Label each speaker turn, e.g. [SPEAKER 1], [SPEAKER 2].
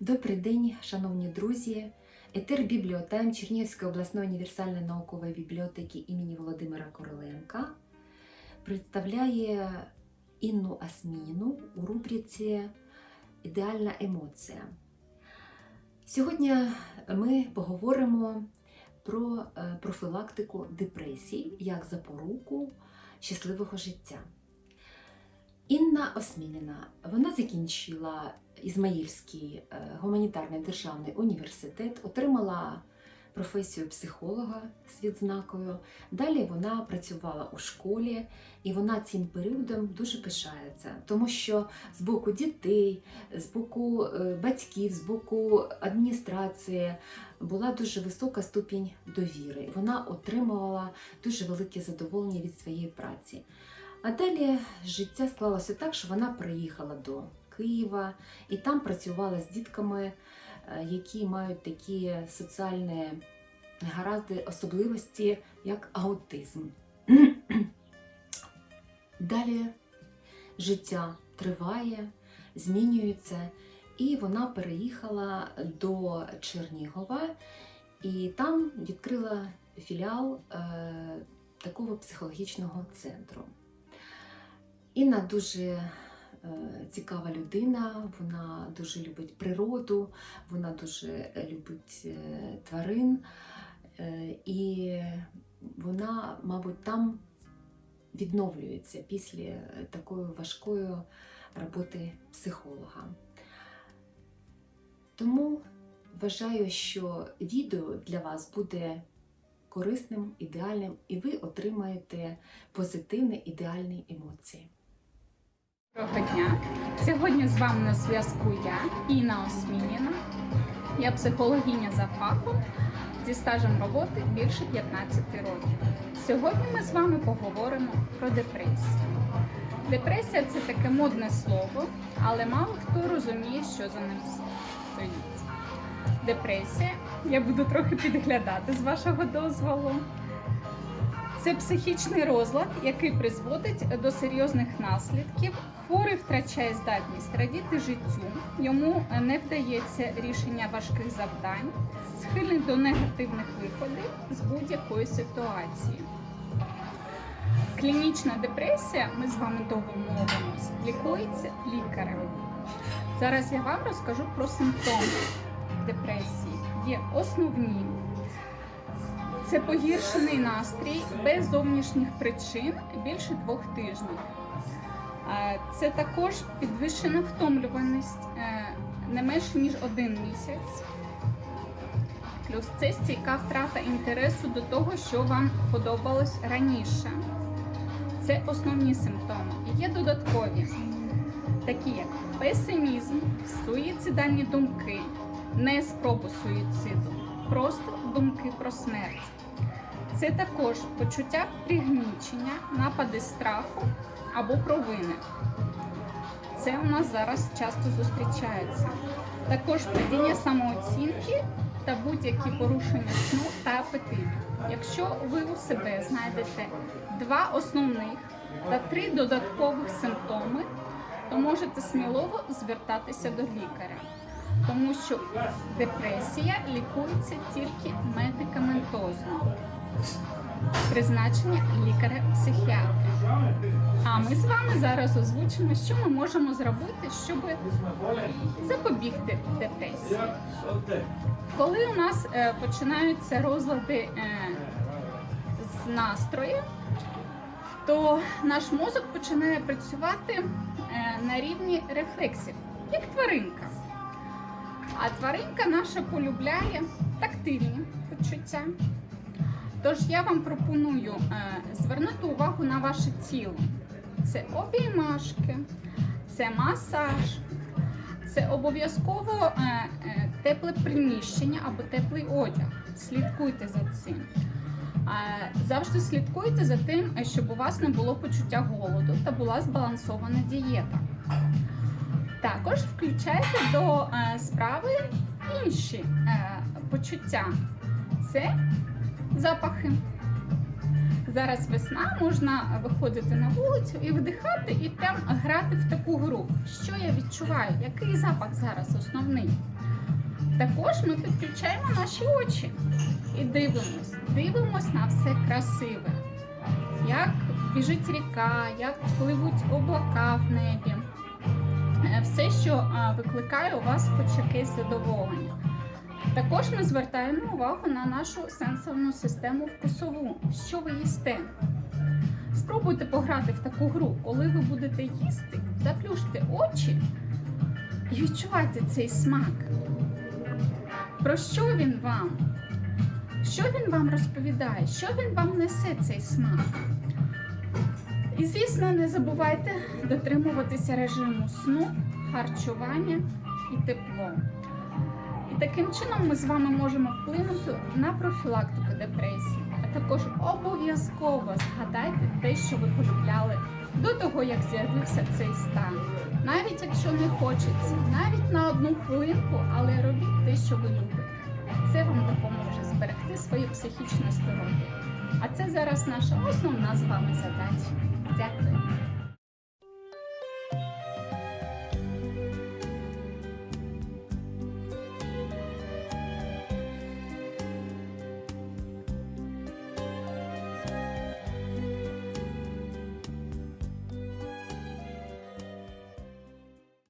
[SPEAKER 1] Добрий день, шановні друзі! Етер Бібліотайм Чернігівської обласної універсальної наукової бібліотеки імені Володимира Короленка представляє Інну Асміну у рубриці Ідеальна емоція. Сьогодні ми поговоримо про е, профілактику депресій як запоруку щасливого життя. Інна Осмініна вона закінчила Ізмаїльський е, гуманітарний державний університет, отримала професію психолога з відзнакою. Далі вона працювала у школі, і вона цим періодом дуже пишається, тому що з боку дітей, з боку е, батьків, з боку адміністрації була дуже висока ступінь довіри. Вона отримувала дуже велике задоволення від своєї праці. А далі життя склалося так, що вона приїхала до Києва і там працювала з дітками, е, які мають такі соціальні негаразди, особливості, як аутизм. Далі життя триває, змінюється, і вона переїхала до Чернігова і там відкрила філіал е, такого психологічного центру. Інна дуже цікава людина, вона дуже любить природу, вона дуже любить е, тварин, е, і вона, мабуть, там відновлюється після такої важкої роботи психолога. Тому вважаю, що відео для вас буде корисним, ідеальним, і ви отримаєте позитивні ідеальні емоції.
[SPEAKER 2] Доброго дня! Сьогодні з вами на зв'язку я, Інна Осмініна. Я психологиня за фахом зі стажем роботи більше 15 років. Сьогодні ми з вами поговоримо про депресію. Депресія це таке модне слово, але мало хто розуміє, що за ним стоїть. Депресія, я буду трохи підглядати з вашого дозволу. Це психічний розлад, який призводить до серйозних наслідків. Хворий втрачає здатність радіти життю, йому не вдається рішення важких завдань, схильний до негативних виходів з будь-якої ситуації. Клінічна депресія, ми з вами довго мовимося, лікується лікарем. Зараз я вам розкажу про симптоми депресії. Є основні. Це погіршений настрій без зовнішніх причин більше двох тижнів. Е, Це також підвищена втомлюваність е, не менше ніж один місяць. Плюс це стійка втрата інтересу до того, що вам подобалось раніше. Це основні симптоми. Є додаткові, такі як песимізм, суїцидальні думки, не спробу суїциду, просто думки про смерть. Це також почуття пригнічення, напади страху або провини. Це у нас зараз часто зустрічається. Також падіння самооцінки та будь-які порушення сну та апетиту. Якщо ви у себе знайдете два основних та три додаткових симптоми, то можете сміливо звертатися до лікаря, тому що депресія лікується тільки медикаментозно. Призначення лікаря-психіатра. А ми з вами зараз озвучимо, що ми можемо зробити, щоб запобігти депресії. Коли у нас е, починаються розлади е, з настрою, то наш мозок починає працювати е, на рівні рефлексів, як тваринка. А тваринка наша полюбляє тактильні почуття. Тож я вам пропоную е, звернути увагу на ваше тіло. Це обіймашки, це масаж, це обов'язково е, е, тепле приміщення або теплий одяг. Слідкуйте за цим. Завжди слідкуйте за тим, щоб у вас не було почуття голоду та була збалансована дієта. Також включайте до е, справи інші е, почуття. Це запахи. Зараз весна, можна виходити на вулицю і вдихати, і прям грати в таку гру. Що я відчуваю? Який запах зараз основний? Також ми підключаємо наші очі і дивимось. Дивимось на все красиве. Як біжить ріка, як пливуть облака в небі. Е, Все, що викликає у вас хоч якесь задоволення. Також ми звертаємо увагу на нашу сенсорну систему вкусову. Що ви їсте? Спробуйте пограти в таку гру, коли ви будете їсти, заплющте очі і відчувайте цей смак. Про що він вам? Що він вам розповідає? Що він вам несе цей смак? І, звісно, не забувайте дотримуватися режиму сну, харчування і тепло. І таким чином ми з вами можемо вплинути на профілактику депресії. А також обов'язково згадайте те, що ви полюбляли до того, як з'явився цей стан. Навіть якщо не хочеться, навіть на одну хвилинку, але робіть те, що ви любите. Це вам допоможе зберегти своє психічне здоров'я. А це зараз наша основна з вами задача. Exactly.